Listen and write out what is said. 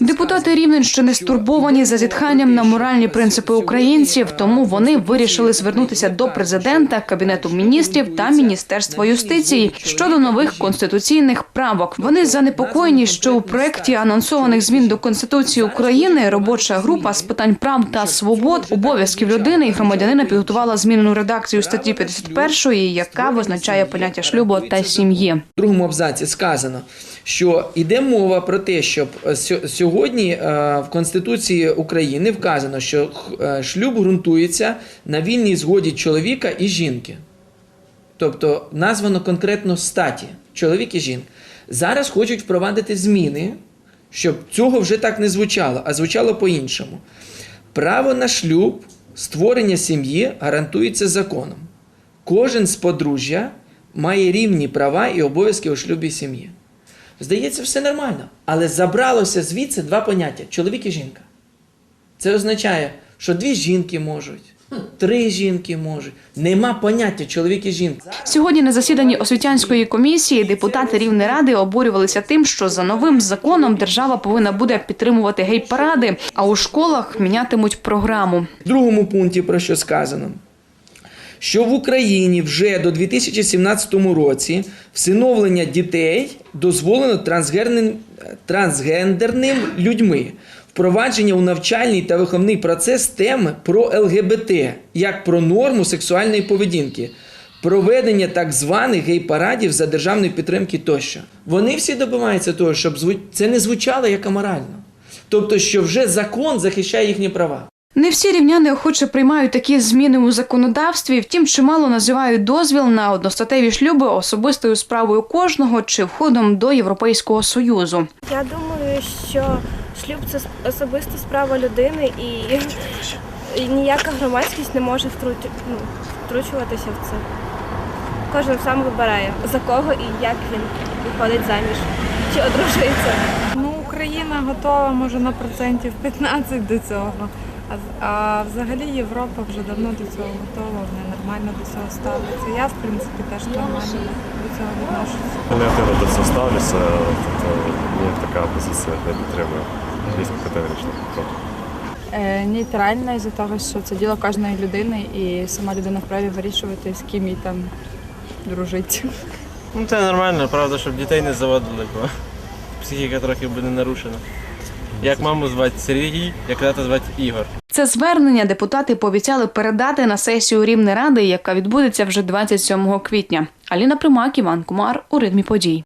Депутати Рівненщини стурбовані за зітханням на моральні принципи українців, тому вони вирішили звернутися до президента, кабінету міністрів та міністерства юстиції щодо нових конституційних правок. Вони занепокоєні, що у проекті анонсованих змін до конституції України робоча група з питань прав та свобод, обов'язків людини і громадянина підготувала змінену редакцію статті 51, яка визначає поняття шлюбу та сім'ї. В другому абзаці сказано, що йде мова про те, щоб сьогодні е, в Конституції України вказано, що е, шлюб ґрунтується на вільній згоді чоловіка і жінки. Тобто названо конкретно статі чоловік і жінка. Зараз хочуть впровадити зміни, щоб цього вже так не звучало, а звучало по-іншому. Право на шлюб, створення сім'ї гарантується законом. Кожен з подружжя має рівні права і обов'язки у шлюбі сім'ї. Здається, все нормально. Але забралося звідси два поняття: чоловік і жінка. Це означає, що дві жінки можуть, три жінки можуть. Нема поняття чоловік і жінка. Сьогодні на засіданні освітянської комісії депутати Рівнеради обурювалися тим, що за новим законом держава повинна буде підтримувати гей-паради, а у школах мінятимуть програму. В другому пункті про що сказано? Що в Україні вже до 2017 році всиновлення дітей дозволено трансгерним, трансгендерним людьми. Впровадження у навчальний та виховний процес теми про ЛГБТ як про норму сексуальної поведінки, проведення так званих гей-парадів за державної підтримки тощо. Вони всі добиваються того, щоб це не звучало як аморально. Тобто, що вже закон захищає їхні права. Не всі рівняни охоче приймають такі зміни у законодавстві. Втім, чимало називають дозвіл на одностатеві шлюби особистою справою кожного чи входом до Європейського союзу. Я думаю, що шлюб це особиста справа людини і, і ніяка громадськість не може ну, втручуватися в це. Кожен сам вибирає, за кого і як він виходить заміж чи одружується. Ну, Україна готова, може, на процентів 15 до цього. А, а взагалі Європа вже давно до цього готова, вони нормально до цього ставляться. Я, в принципі, теж нормально до цього відношуся. Я негативно до цього ставлюся, тобто мені така позиція не підтримує. Дійсно категорично. Е, Нейтральна із-за того, що це діло кожної людини, і сама людина вправі вирішувати, з ким їй там дружити. Ну це нормально, правда, щоб дітей не заводили, бо психіка трохи буде нарушена. Як маму звати Сергій, як тата звати Ігор. Це звернення депутати пообіцяли передати на сесію Рівнеради, яка відбудеться вже 27 квітня. Аліна Примак, Іван Кумар у ритмі подій.